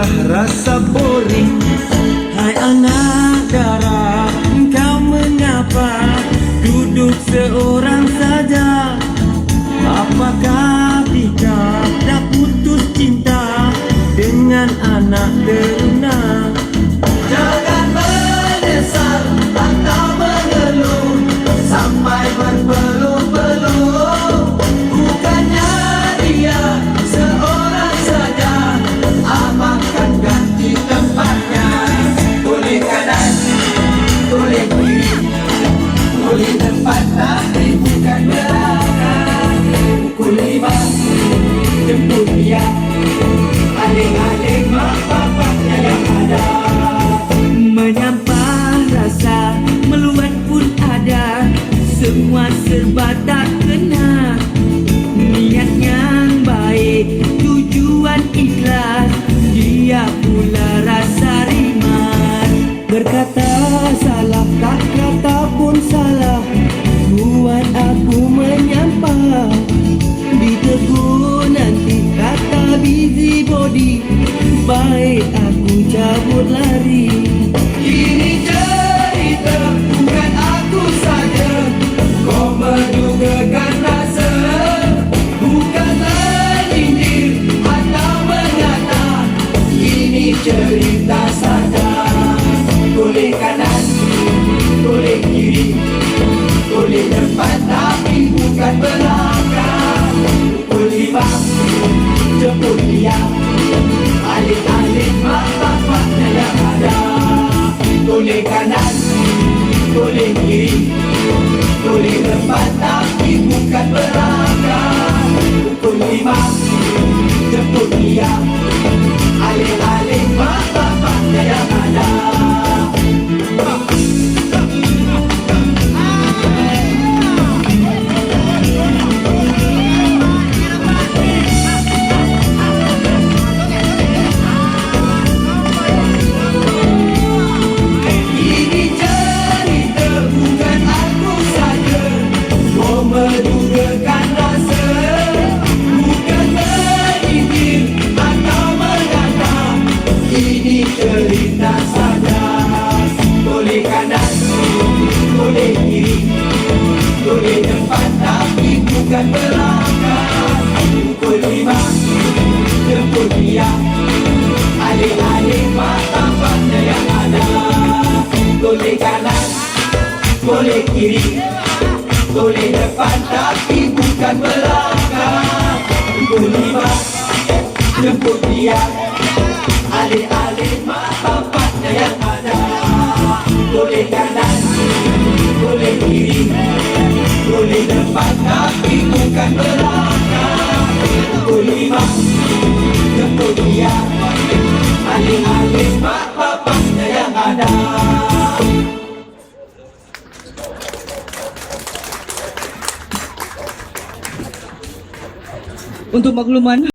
Itulah rasa boring. Hai anak darah jemput dia Aling-aling mak yang ada. Menyampah rasa meluat pun ada. Semua serba tak kena. Niat yang baik, tujuan ikhlas. Dia pula rasa rimat Berkata salah, tak kata body Baik aku cabut lari. Ini cerita bukan aku saja. Kau mendugakan rasa Bukan menyindir atau mengata Ini cerita saja. Boleh kanan, boleh kiri Boleh depan tapi bukan belakang dia Alik-alik bapaknya yang ada. Boleh kanan, boleh kiri. Boleh depan tapi bukan belakang. Pukul lima, boleh kiri Boleh depan tapi bukan belakang Pukul lima, jemput dia Alik-alik mak bapaknya yang ada Boleh kanan, boleh kiri Boleh depan tapi bukan belakang Pukul lima, jemput dia kiri Boleh depan tapi bukan belakang Pukul lima, jemput dia Alik-alik mak bapaknya yang ada Untuk makluman